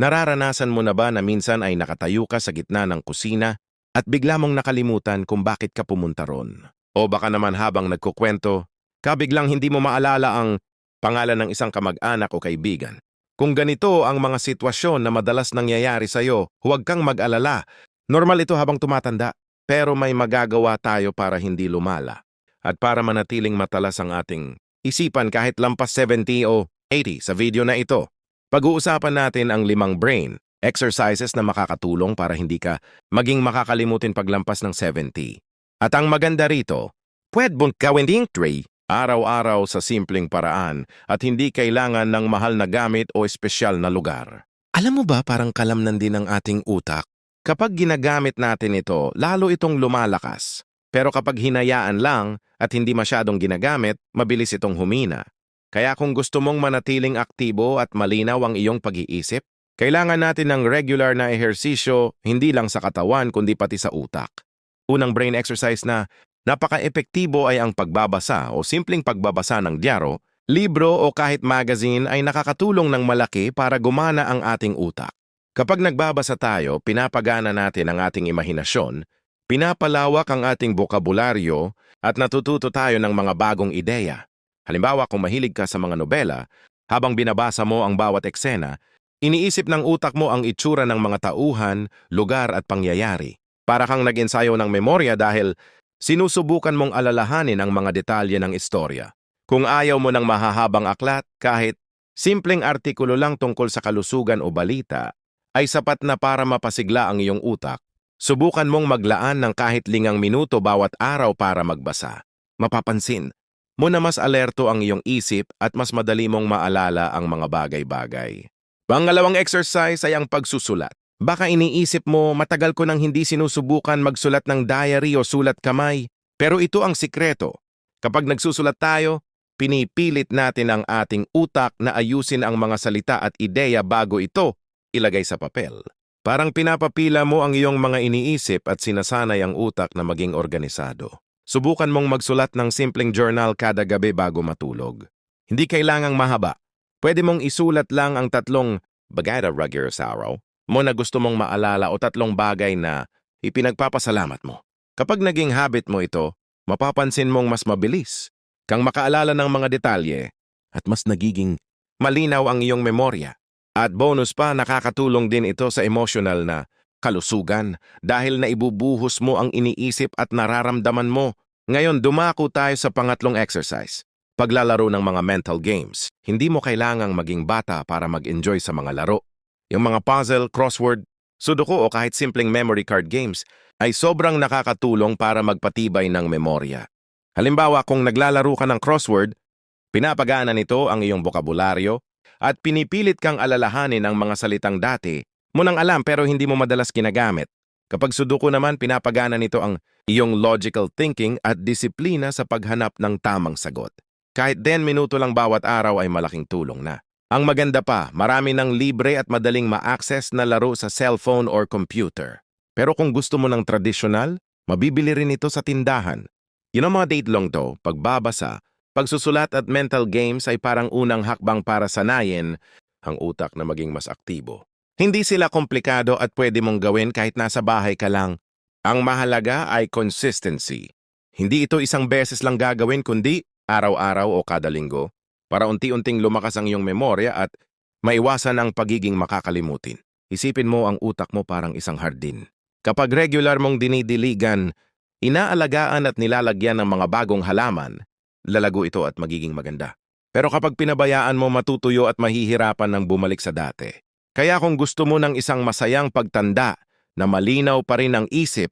Nararanasan mo na ba na minsan ay nakatayo ka sa gitna ng kusina at bigla mong nakalimutan kung bakit ka pumunta ron? O baka naman habang nagkukwento, kabiglang hindi mo maalala ang pangalan ng isang kamag-anak o kaibigan. Kung ganito ang mga sitwasyon na madalas nangyayari sa'yo, huwag kang mag-alala. Normal ito habang tumatanda, pero may magagawa tayo para hindi lumala. At para manatiling matalas ang ating isipan kahit lampas 70 o 80 sa video na ito. Pag-uusapan natin ang limang brain exercises na makakatulong para hindi ka maging makakalimutin paglampas ng 70. At ang maganda rito, pwede mong gawin ding 3 araw-araw sa simpleng paraan at hindi kailangan ng mahal na gamit o espesyal na lugar. Alam mo ba parang kalamnan din ng ating utak? Kapag ginagamit natin ito, lalo itong lumalakas. Pero kapag hinayaan lang at hindi masyadong ginagamit, mabilis itong humina. Kaya kung gusto mong manatiling aktibo at malinaw ang iyong pag-iisip, kailangan natin ng regular na ehersisyo hindi lang sa katawan kundi pati sa utak. Unang brain exercise na napaka-epektibo ay ang pagbabasa o simpleng pagbabasa ng dyaro, libro o kahit magazine ay nakakatulong ng malaki para gumana ang ating utak. Kapag nagbabasa tayo, pinapagana natin ang ating imahinasyon, pinapalawak ang ating bokabularyo at natututo tayo ng mga bagong ideya. Halimbawa kung mahilig ka sa mga nobela, habang binabasa mo ang bawat eksena, iniisip ng utak mo ang itsura ng mga tauhan, lugar at pangyayari. Para kang nag-ensayo ng memorya dahil sinusubukan mong alalahanin ang mga detalye ng istorya. Kung ayaw mo ng mahahabang aklat, kahit simpleng artikulo lang tungkol sa kalusugan o balita, ay sapat na para mapasigla ang iyong utak. Subukan mong maglaan ng kahit lingang minuto bawat araw para magbasa. Mapapansin, mo na mas alerto ang iyong isip at mas madali mong maalala ang mga bagay-bagay. Pangalawang exercise ay ang pagsusulat. Baka iniisip mo matagal ko nang hindi sinusubukan magsulat ng diary o sulat kamay, pero ito ang sikreto. Kapag nagsusulat tayo, pinipilit natin ang ating utak na ayusin ang mga salita at ideya bago ito ilagay sa papel. Parang pinapapila mo ang iyong mga iniisip at sinasanay ang utak na maging organisado. Subukan mong magsulat ng simpleng journal kada gabi bago matulog. Hindi kailangang mahaba. Pwede mong isulat lang ang tatlong bagay na regular sa araw mo na gusto mong maalala o tatlong bagay na ipinagpapasalamat mo. Kapag naging habit mo ito, mapapansin mong mas mabilis kang makaalala ng mga detalye at mas nagiging malinaw ang iyong memorya. At bonus pa, nakakatulong din ito sa emotional na kalusugan dahil naibubuhos mo ang iniisip at nararamdaman mo. Ngayon, dumako tayo sa pangatlong exercise. Paglalaro ng mga mental games. Hindi mo kailangang maging bata para mag-enjoy sa mga laro. Yung mga puzzle, crossword, sudoku o kahit simpleng memory card games ay sobrang nakakatulong para magpatibay ng memorya. Halimbawa, kung naglalaro ka ng crossword, pinapagana nito ang iyong bokabularyo at pinipilit kang alalahanin ang mga salitang dati mo nang alam pero hindi mo madalas ginagamit. Kapag sudoku naman, pinapagana nito ang iyong logical thinking at disiplina sa paghanap ng tamang sagot. Kahit 10 minuto lang bawat araw ay malaking tulong na. Ang maganda pa, marami ng libre at madaling ma-access na laro sa cellphone or computer. Pero kung gusto mo ng tradisyonal, mabibili rin ito sa tindahan. Yun ang mga date long to, pagbabasa, pagsusulat at mental games ay parang unang hakbang para sanayin ang utak na maging mas aktibo. Hindi sila komplikado at pwede mong gawin kahit nasa bahay ka lang. Ang mahalaga ay consistency. Hindi ito isang beses lang gagawin kundi araw-araw o kada linggo para unti-unting lumakas ang iyong memorya at maiwasan ang pagiging makakalimutin. Isipin mo ang utak mo parang isang hardin. Kapag regular mong dinidiligan, inaalagaan at nilalagyan ng mga bagong halaman, lalago ito at magiging maganda. Pero kapag pinabayaan mo matutuyo at mahihirapan ng bumalik sa dati. Kaya kung gusto mo ng isang masayang pagtanda na malinaw pa rin ang isip,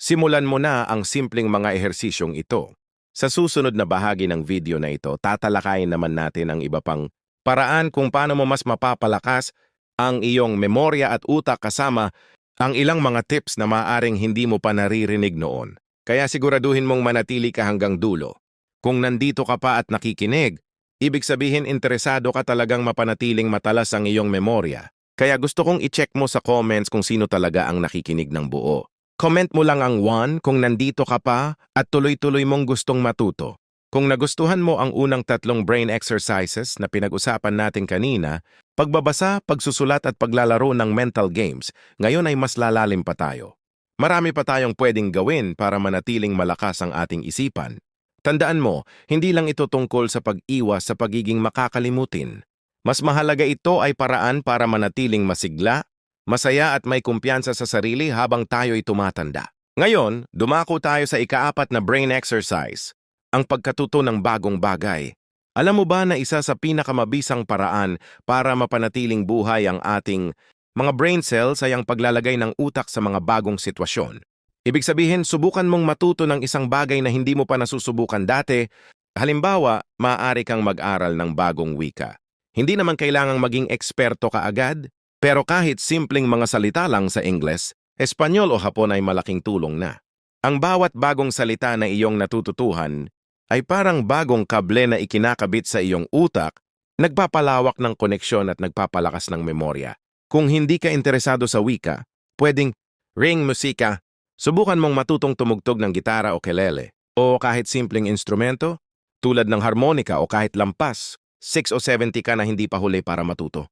simulan mo na ang simpleng mga ehersisyong ito. Sa susunod na bahagi ng video na ito, tatalakayin naman natin ang iba pang paraan kung paano mo mas mapapalakas ang iyong memorya at utak kasama ang ilang mga tips na maaring hindi mo pa naririnig noon. Kaya siguraduhin mong manatili ka hanggang dulo. Kung nandito ka pa at nakikinig, ibig sabihin interesado ka talagang mapanatiling matalas ang iyong memorya. Kaya gusto kong i-check mo sa comments kung sino talaga ang nakikinig ng buo. Comment mo lang ang 1 kung nandito ka pa at tuloy-tuloy mong gustong matuto. Kung nagustuhan mo ang unang tatlong brain exercises na pinag-usapan natin kanina, Pagbabasa, pagsusulat at paglalaro ng mental games, ngayon ay mas lalalim pa tayo. Marami pa tayong pwedeng gawin para manatiling malakas ang ating isipan. Tandaan mo, hindi lang ito tungkol sa pag-iwas sa pagiging makakalimutin. Mas mahalaga ito ay paraan para manatiling masigla, masaya at may kumpiyansa sa sarili habang tayo'y tumatanda. Ngayon, dumako tayo sa ikaapat na brain exercise, ang pagkatuto ng bagong bagay. Alam mo ba na isa sa pinakamabisang paraan para mapanatiling buhay ang ating mga brain cells ay ang paglalagay ng utak sa mga bagong sitwasyon. Ibig sabihin, subukan mong matuto ng isang bagay na hindi mo pa nasusubukan dati. Halimbawa, maaari kang mag-aral ng bagong wika. Hindi naman kailangang maging eksperto ka agad, pero kahit simpleng mga salita lang sa Ingles, Espanyol o Hapon ay malaking tulong na. Ang bawat bagong salita na iyong natututuhan ay parang bagong kable na ikinakabit sa iyong utak, nagpapalawak ng koneksyon at nagpapalakas ng memorya. Kung hindi ka interesado sa wika, pwedeng ring musika, subukan mong matutong tumugtog ng gitara o kelele, o kahit simpleng instrumento, tulad ng harmonika o kahit lampas, 6 o 70 ka na hindi pa huli para matuto.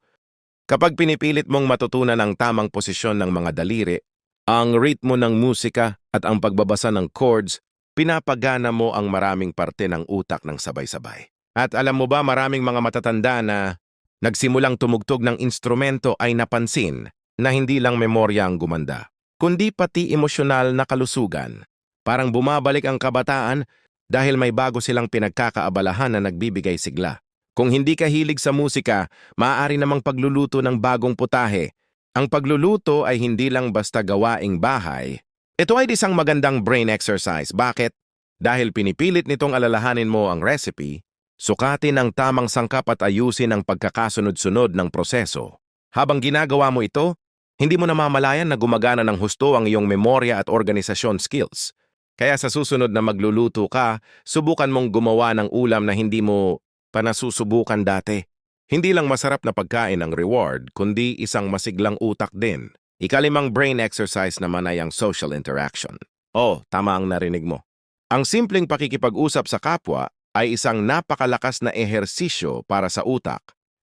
Kapag pinipilit mong matutunan ang tamang posisyon ng mga daliri, ang ritmo ng musika at ang pagbabasa ng chords, pinapagana mo ang maraming parte ng utak ng sabay-sabay. At alam mo ba maraming mga matatanda na nagsimulang tumugtog ng instrumento ay napansin na hindi lang memorya ang gumanda, kundi pati emosyonal na kalusugan. Parang bumabalik ang kabataan dahil may bago silang pinagkakaabalahan na nagbibigay sigla. Kung hindi ka hilig sa musika, maaari namang pagluluto ng bagong putahe. Ang pagluluto ay hindi lang basta gawaing bahay. Ito ay isang magandang brain exercise. Bakit? Dahil pinipilit nitong alalahanin mo ang recipe, sukatin ang tamang sangkap at ayusin ang pagkakasunod-sunod ng proseso. Habang ginagawa mo ito, hindi mo namamalayan na gumagana ng husto ang iyong memorya at organisasyon skills. Kaya sa susunod na magluluto ka, subukan mong gumawa ng ulam na hindi mo panasusubukan dati. Hindi lang masarap na pagkain ang reward, kundi isang masiglang utak din. Ikalimang brain exercise naman ay ang social interaction. Oh, tama ang narinig mo. Ang simpleng pakikipag-usap sa kapwa ay isang napakalakas na ehersisyo para sa utak.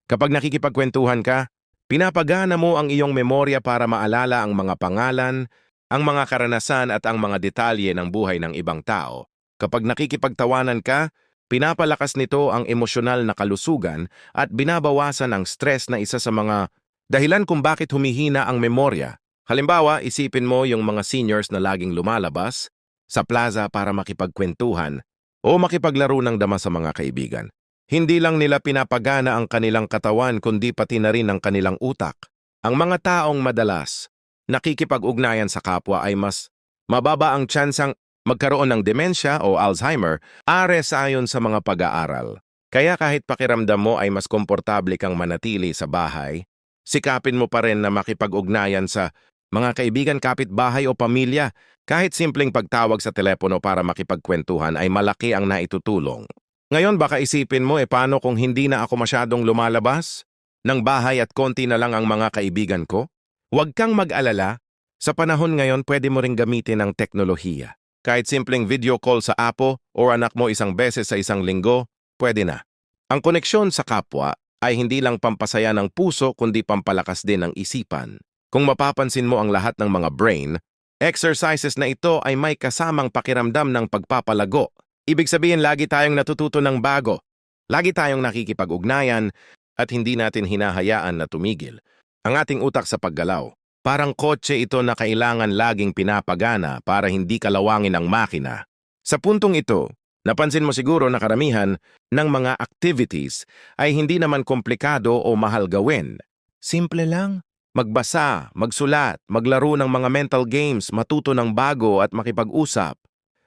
Kapag nakikipagkwentuhan ka, pinapagana mo ang iyong memorya para maalala ang mga pangalan, ang mga karanasan at ang mga detalye ng buhay ng ibang tao. Kapag nakikipagtawanan ka, Pinapalakas nito ang emosyonal na kalusugan at binabawasan ang stress na isa sa mga dahilan kung bakit humihina ang memorya. Halimbawa, isipin mo yung mga seniors na laging lumalabas sa plaza para makipagkwentuhan o makipaglaro ng dama sa mga kaibigan. Hindi lang nila pinapagana ang kanilang katawan kundi pati na rin ang kanilang utak. Ang mga taong madalas nakikipag-ugnayan sa kapwa ay mas mababa ang tsansang magkaroon ng demensya o Alzheimer, ares ayon sa mga pag-aaral. Kaya kahit pakiramdam mo ay mas komportable kang manatili sa bahay, sikapin mo pa rin na makipag-ugnayan sa mga kaibigan, kapitbahay o pamilya. Kahit simpleng pagtawag sa telepono para makipagkwentuhan ay malaki ang naitutulong. Ngayon baka isipin mo e paano kung hindi na ako masyadong lumalabas? Ng bahay at konti na lang ang mga kaibigan ko? Huwag kang mag-alala. Sa panahon ngayon pwede mo ring gamitin ang teknolohiya. Kahit simpleng video call sa apo o anak mo isang beses sa isang linggo, pwede na. Ang koneksyon sa kapwa ay hindi lang pampasaya ng puso kundi pampalakas din ng isipan. Kung mapapansin mo ang lahat ng mga brain, exercises na ito ay may kasamang pakiramdam ng pagpapalago. Ibig sabihin lagi tayong natututo ng bago. Lagi tayong nakikipag-ugnayan at hindi natin hinahayaan na tumigil. Ang ating utak sa paggalaw Parang kotse ito na kailangan laging pinapagana para hindi kalawangin ang makina. Sa puntong ito, napansin mo siguro na karamihan ng mga activities ay hindi naman komplikado o mahal gawin. Simple lang. Magbasa, magsulat, maglaro ng mga mental games, matuto ng bago at makipag-usap.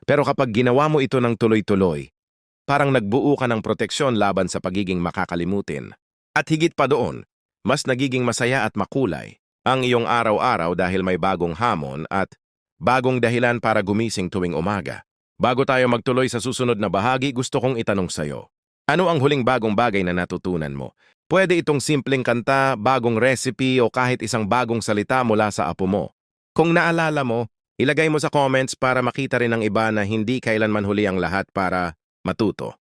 Pero kapag ginawa mo ito ng tuloy-tuloy, parang nagbuo ka ng proteksyon laban sa pagiging makakalimutin. At higit pa doon, mas nagiging masaya at makulay ang iyong araw-araw dahil may bagong hamon at bagong dahilan para gumising tuwing umaga. Bago tayo magtuloy sa susunod na bahagi, gusto kong itanong sa'yo. Ano ang huling bagong bagay na natutunan mo? Pwede itong simpleng kanta, bagong recipe o kahit isang bagong salita mula sa apo mo. Kung naalala mo, ilagay mo sa comments para makita rin ng iba na hindi kailanman huli ang lahat para matuto.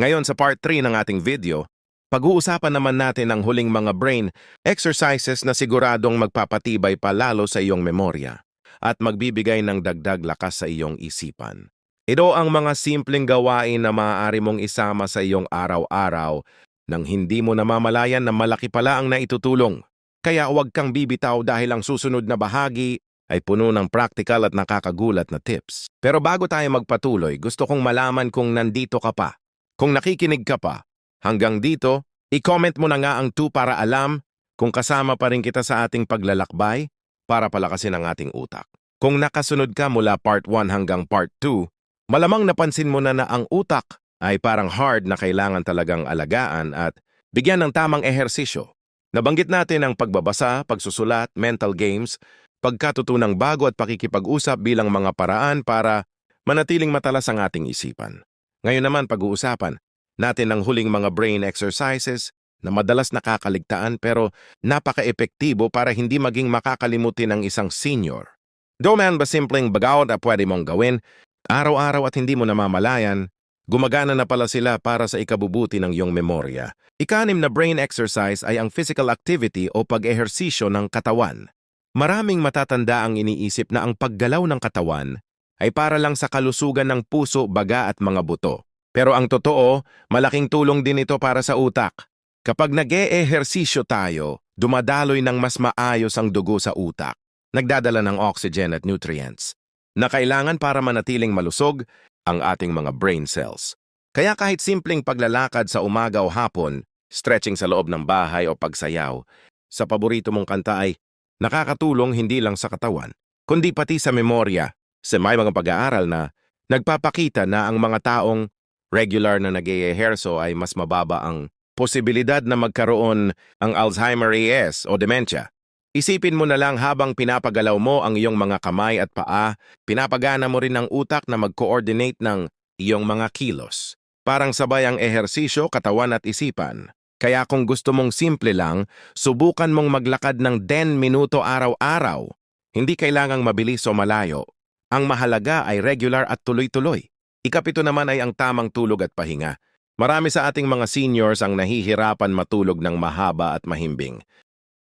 Ngayon sa part 3 ng ating video, Pag-uusapan naman natin ang huling mga brain exercises na siguradong magpapatibay pa lalo sa iyong memorya at magbibigay ng dagdag lakas sa iyong isipan. Ito ang mga simpleng gawain na maaari mong isama sa iyong araw-araw nang hindi mo namamalayan na malaki pala ang naitutulong. Kaya huwag kang bibitaw dahil ang susunod na bahagi ay puno ng practical at nakakagulat na tips. Pero bago tayo magpatuloy, gusto kong malaman kung nandito ka pa. Kung nakikinig ka pa, hanggang dito, i-comment mo na nga ang 2 para alam kung kasama pa rin kita sa ating paglalakbay para palakasin ang ating utak. Kung nakasunod ka mula part 1 hanggang part 2, malamang napansin mo na na ang utak ay parang hard na kailangan talagang alagaan at bigyan ng tamang ehersisyo. Nabanggit natin ang pagbabasa, pagsusulat, mental games, pagkatutunang bago at pakikipag-usap bilang mga paraan para manatiling matalas ang ating isipan. Ngayon naman pag-uusapan natin ang huling mga brain exercises na madalas nakakaligtaan pero napaka-epektibo para hindi maging makakalimutin ng isang senior. Though man ba simpleng bagaw na pwede mong gawin, araw-araw at hindi mo namamalayan, gumagana na pala sila para sa ikabubuti ng iyong memorya. Ikanim na brain exercise ay ang physical activity o pag-ehersisyo ng katawan. Maraming matatanda ang iniisip na ang paggalaw ng katawan ay para lang sa kalusugan ng puso, baga at mga buto. Pero ang totoo, malaking tulong din ito para sa utak. Kapag nag-e-ehersisyo tayo, dumadaloy ng mas maayos ang dugo sa utak. Nagdadala ng oxygen at nutrients na kailangan para manatiling malusog ang ating mga brain cells. Kaya kahit simpleng paglalakad sa umaga o hapon, stretching sa loob ng bahay o pagsayaw, sa paborito mong kanta ay nakakatulong hindi lang sa katawan, kundi pati sa memorya. Sa may mga pag-aaral na nagpapakita na ang mga taong regular na nag eherso ay mas mababa ang posibilidad na magkaroon ang Alzheimer AS o dementia. Isipin mo na lang habang pinapagalaw mo ang iyong mga kamay at paa, pinapagana mo rin ang utak na mag-coordinate ng iyong mga kilos. Parang sabay ang ehersisyo, katawan at isipan. Kaya kung gusto mong simple lang, subukan mong maglakad ng 10 minuto araw-araw. Hindi kailangang mabilis o malayo. Ang mahalaga ay regular at tuloy-tuloy. Ikapito naman ay ang tamang tulog at pahinga. Marami sa ating mga seniors ang nahihirapan matulog ng mahaba at mahimbing.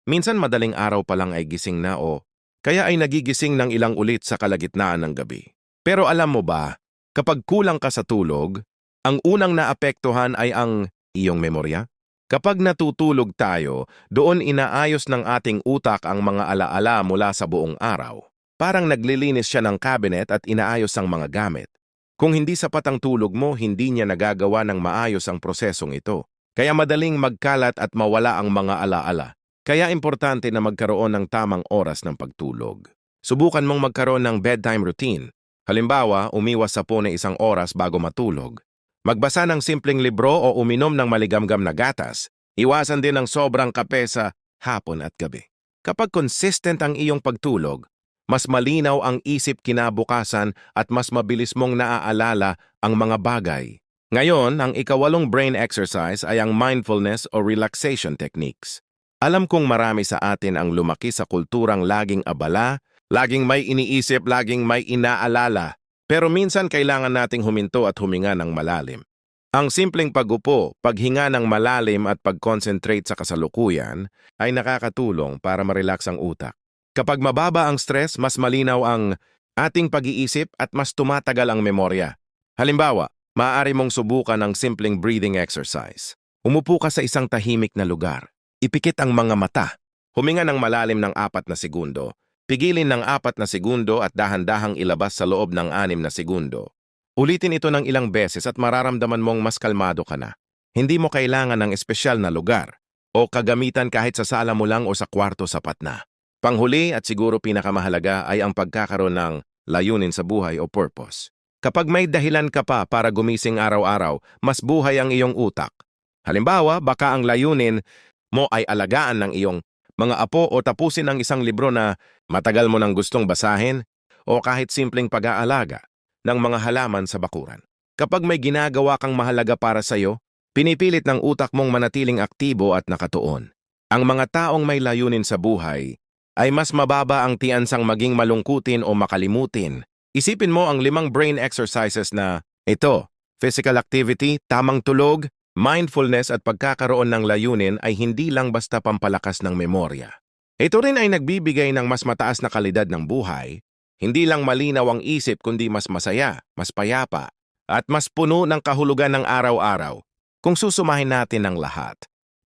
Minsan madaling araw pa lang ay gising na o kaya ay nagigising ng ilang ulit sa kalagitnaan ng gabi. Pero alam mo ba, kapag kulang ka sa tulog, ang unang naapektuhan ay ang iyong memorya? Kapag natutulog tayo, doon inaayos ng ating utak ang mga alaala mula sa buong araw. Parang naglilinis siya ng cabinet at inaayos ang mga gamit. Kung hindi sapat ang tulog mo, hindi niya nagagawa ng maayos ang prosesong ito. Kaya madaling magkalat at mawala ang mga alaala. Kaya importante na magkaroon ng tamang oras ng pagtulog. Subukan mong magkaroon ng bedtime routine. Halimbawa, umiwas sa pone isang oras bago matulog. Magbasa ng simpleng libro o uminom ng maligamgam na gatas. Iwasan din ang sobrang kape sa hapon at gabi. Kapag consistent ang iyong pagtulog, mas malinaw ang isip kinabukasan at mas mabilis mong naaalala ang mga bagay. Ngayon, ang ikawalong brain exercise ay ang mindfulness o relaxation techniques. Alam kong marami sa atin ang lumaki sa kulturang laging abala, laging may iniisip, laging may inaalala, pero minsan kailangan nating huminto at huminga ng malalim. Ang simpleng pagupo, paghinga ng malalim at pag-concentrate sa kasalukuyan ay nakakatulong para marelax ang utak. Kapag mababa ang stress, mas malinaw ang ating pag-iisip at mas tumatagal ang memorya. Halimbawa, maaari mong subukan ang simpleng breathing exercise. Umupo ka sa isang tahimik na lugar. Ipikit ang mga mata. Huminga ng malalim ng apat na segundo. Pigilin ng apat na segundo at dahan-dahang ilabas sa loob ng anim na segundo. Ulitin ito ng ilang beses at mararamdaman mong mas kalmado ka na. Hindi mo kailangan ng espesyal na lugar o kagamitan kahit sa sala mo lang o sa kwarto sapat na. Panghuli at siguro pinakamahalaga ay ang pagkakaroon ng layunin sa buhay o purpose. Kapag may dahilan ka pa para gumising araw-araw, mas buhay ang iyong utak. Halimbawa, baka ang layunin mo ay alagaan ng iyong mga apo o tapusin ang isang libro na matagal mo nang gustong basahin o kahit simpleng pag-aalaga ng mga halaman sa bakuran. Kapag may ginagawa kang mahalaga para sa iyo, pinipilit ng utak mong manatiling aktibo at nakatuon. Ang mga taong may layunin sa buhay ay mas mababa ang tiyansang maging malungkutin o makalimutin. Isipin mo ang limang brain exercises na ito, physical activity, tamang tulog, mindfulness at pagkakaroon ng layunin ay hindi lang basta pampalakas ng memorya. Ito rin ay nagbibigay ng mas mataas na kalidad ng buhay, hindi lang malinaw ang isip kundi mas masaya, mas payapa, at mas puno ng kahulugan ng araw-araw. Kung susumahin natin ang lahat,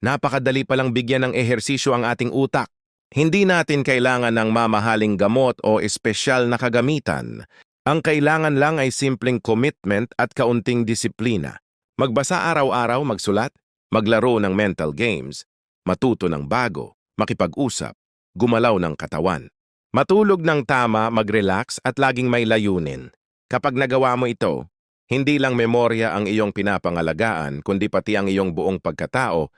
napakadali palang bigyan ng ehersisyo ang ating utak. Hindi natin kailangan ng mamahaling gamot o espesyal na kagamitan. Ang kailangan lang ay simpleng commitment at kaunting disiplina. Magbasa araw-araw, magsulat, maglaro ng mental games, matuto ng bago, makipag-usap, gumalaw ng katawan. Matulog ng tama, mag-relax at laging may layunin. Kapag nagawa mo ito, hindi lang memorya ang iyong pinapangalagaan, kundi pati ang iyong buong pagkatao.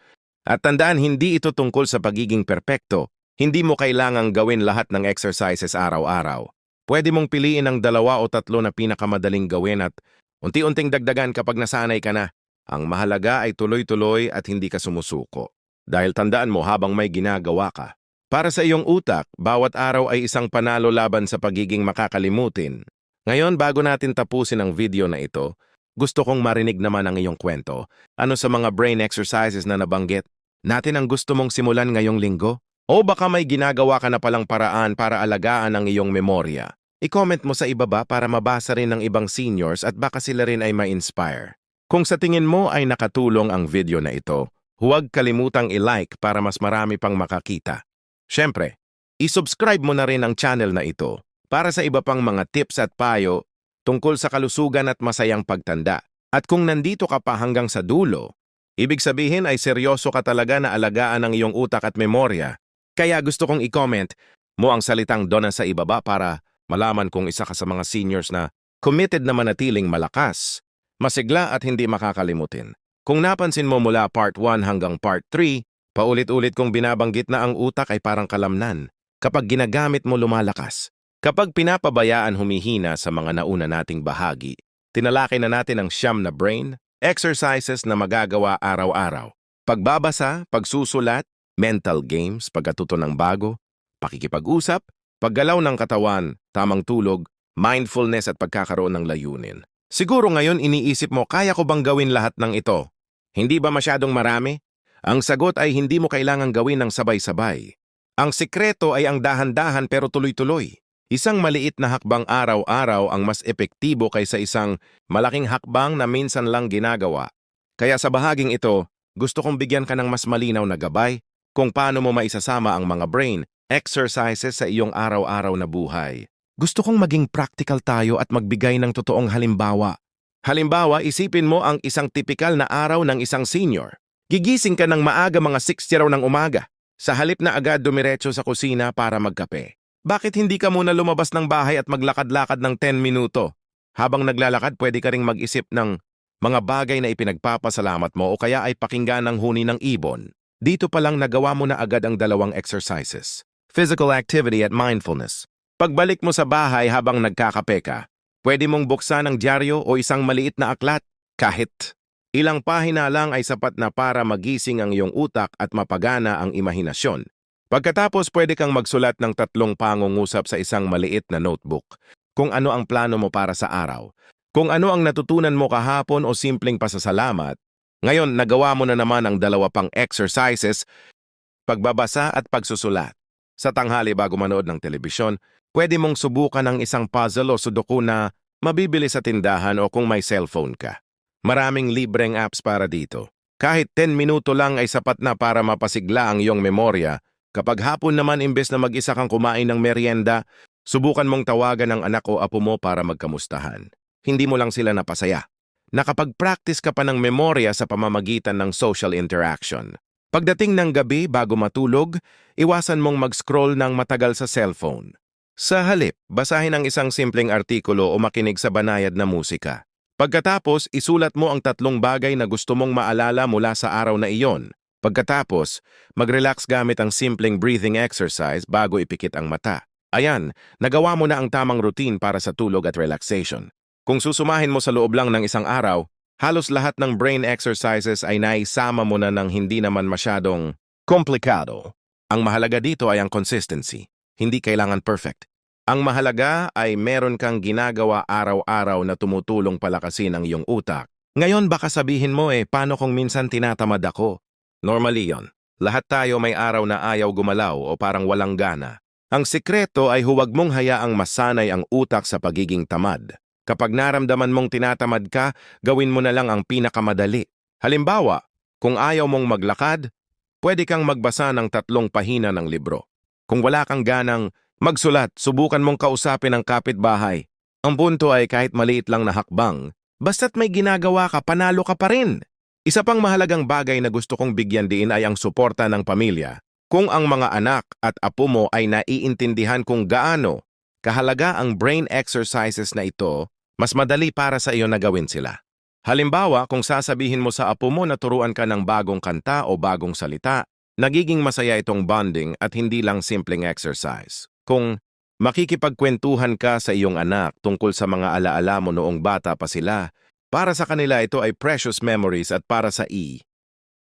At tandaan, hindi ito tungkol sa pagiging perpekto. Hindi mo kailangang gawin lahat ng exercises araw-araw. Pwede mong piliin ang dalawa o tatlo na pinakamadaling gawin at unti-unting dagdagan kapag nasanay ka na. Ang mahalaga ay tuloy-tuloy at hindi ka sumusuko. Dahil tandaan mo habang may ginagawa ka. Para sa iyong utak, bawat araw ay isang panalo laban sa pagiging makakalimutin. Ngayon, bago natin tapusin ang video na ito, gusto kong marinig naman ang iyong kwento. Ano sa mga brain exercises na nabanggit? Natin ang gusto mong simulan ngayong linggo? O baka may ginagawa ka na palang paraan para alagaan ang iyong memorya? I-comment mo sa ibaba para mabasa rin ng ibang seniors at baka sila rin ay ma-inspire. Kung sa tingin mo ay nakatulong ang video na ito, huwag kalimutang i-like para mas marami pang makakita. Siyempre, i-subscribe mo na rin ang channel na ito para sa iba pang mga tips at payo tungkol sa kalusugan at masayang pagtanda. At kung nandito ka pa hanggang sa dulo, ibig sabihin ay seryoso ka talaga na alagaan ang iyong utak at memorya. Kaya gusto kong i-comment mo ang salitang dona sa ibaba para malaman kung isa ka sa mga seniors na committed na manatiling malakas, masigla at hindi makakalimutin. Kung napansin mo mula part 1 hanggang part 3, paulit-ulit kong binabanggit na ang utak ay parang kalamnan. Kapag ginagamit mo lumalakas. Kapag pinapabayaan humihina sa mga nauna nating bahagi, tinalaki na natin ang siyam na brain, exercises na magagawa araw-araw. Pagbabasa, pagsusulat, mental games, pagkatuto ng bago, pakikipag-usap, paggalaw ng katawan, tamang tulog, mindfulness at pagkakaroon ng layunin. Siguro ngayon iniisip mo, kaya ko bang gawin lahat ng ito? Hindi ba masyadong marami? Ang sagot ay hindi mo kailangang gawin ng sabay-sabay. Ang sikreto ay ang dahan-dahan pero tuloy-tuloy. Isang maliit na hakbang araw-araw ang mas epektibo kaysa isang malaking hakbang na minsan lang ginagawa. Kaya sa bahaging ito, gusto kong bigyan ka ng mas malinaw na gabay kung paano mo maisasama ang mga brain exercises sa iyong araw-araw na buhay. Gusto kong maging practical tayo at magbigay ng totoong halimbawa. Halimbawa, isipin mo ang isang tipikal na araw ng isang senior. Gigising ka ng maaga mga 6 ng umaga. Sa halip na agad dumiretso sa kusina para magkape. Bakit hindi ka muna lumabas ng bahay at maglakad-lakad ng 10 minuto? Habang naglalakad, pwede ka ring mag-isip ng mga bagay na ipinagpapasalamat mo o kaya ay pakinggan ng huni ng ibon. Dito pa lang nagawa mo na agad ang dalawang exercises. Physical activity at mindfulness. Pagbalik mo sa bahay habang nagkakape ka, pwede mong buksan ang dyaryo o isang maliit na aklat kahit ilang pahina lang ay sapat na para magising ang iyong utak at mapagana ang imahinasyon. Pagkatapos pwede kang magsulat ng tatlong pangungusap sa isang maliit na notebook kung ano ang plano mo para sa araw, kung ano ang natutunan mo kahapon o simpleng pasasalamat. Ngayon, nagawa mo na naman ang dalawa pang exercises, pagbabasa at pagsusulat. Sa tanghali bago manood ng telebisyon, pwede mong subukan ang isang puzzle o sudoku na mabibili sa tindahan o kung may cellphone ka. Maraming libreng apps para dito. Kahit 10 minuto lang ay sapat na para mapasigla ang iyong memorya Kapag hapon naman imbes na mag-isa kang kumain ng merienda, subukan mong tawagan ng anak o apo mo para magkamustahan. Hindi mo lang sila napasaya. Nakapag-practice ka pa ng memorya sa pamamagitan ng social interaction. Pagdating ng gabi bago matulog, iwasan mong mag-scroll ng matagal sa cellphone. Sa halip, basahin ang isang simpleng artikulo o makinig sa banayad na musika. Pagkatapos, isulat mo ang tatlong bagay na gusto mong maalala mula sa araw na iyon. Pagkatapos, mag-relax gamit ang simpleng breathing exercise bago ipikit ang mata. Ayan, nagawa mo na ang tamang routine para sa tulog at relaxation. Kung susumahin mo sa loob lang ng isang araw, halos lahat ng brain exercises ay naisama mo na ng hindi naman masyadong komplikado. Ang mahalaga dito ay ang consistency. Hindi kailangan perfect. Ang mahalaga ay meron kang ginagawa araw-araw na tumutulong palakasin ang iyong utak Ngayon baka sabihin mo eh, paano kung minsan tinatamad ako? Normally yon. Lahat tayo may araw na ayaw gumalaw o parang walang gana. Ang sikreto ay huwag mong hayaang masanay ang utak sa pagiging tamad. Kapag naramdaman mong tinatamad ka, gawin mo na lang ang pinakamadali. Halimbawa, kung ayaw mong maglakad, pwede kang magbasa ng tatlong pahina ng libro. Kung wala kang ganang magsulat, subukan mong kausapin ang kapitbahay. Ang punto ay kahit maliit lang na hakbang, basta't may ginagawa ka, panalo ka pa rin. Isa pang mahalagang bagay na gusto kong bigyan din ay ang suporta ng pamilya. Kung ang mga anak at apo mo ay naiintindihan kung gaano kahalaga ang brain exercises na ito, mas madali para sa iyo na gawin sila. Halimbawa, kung sasabihin mo sa apo mo na turuan ka ng bagong kanta o bagong salita, nagiging masaya itong bonding at hindi lang simpleng exercise. Kung makikipagkwentuhan ka sa iyong anak tungkol sa mga alaala mo noong bata pa sila, para sa kanila ito ay precious memories at para sa E,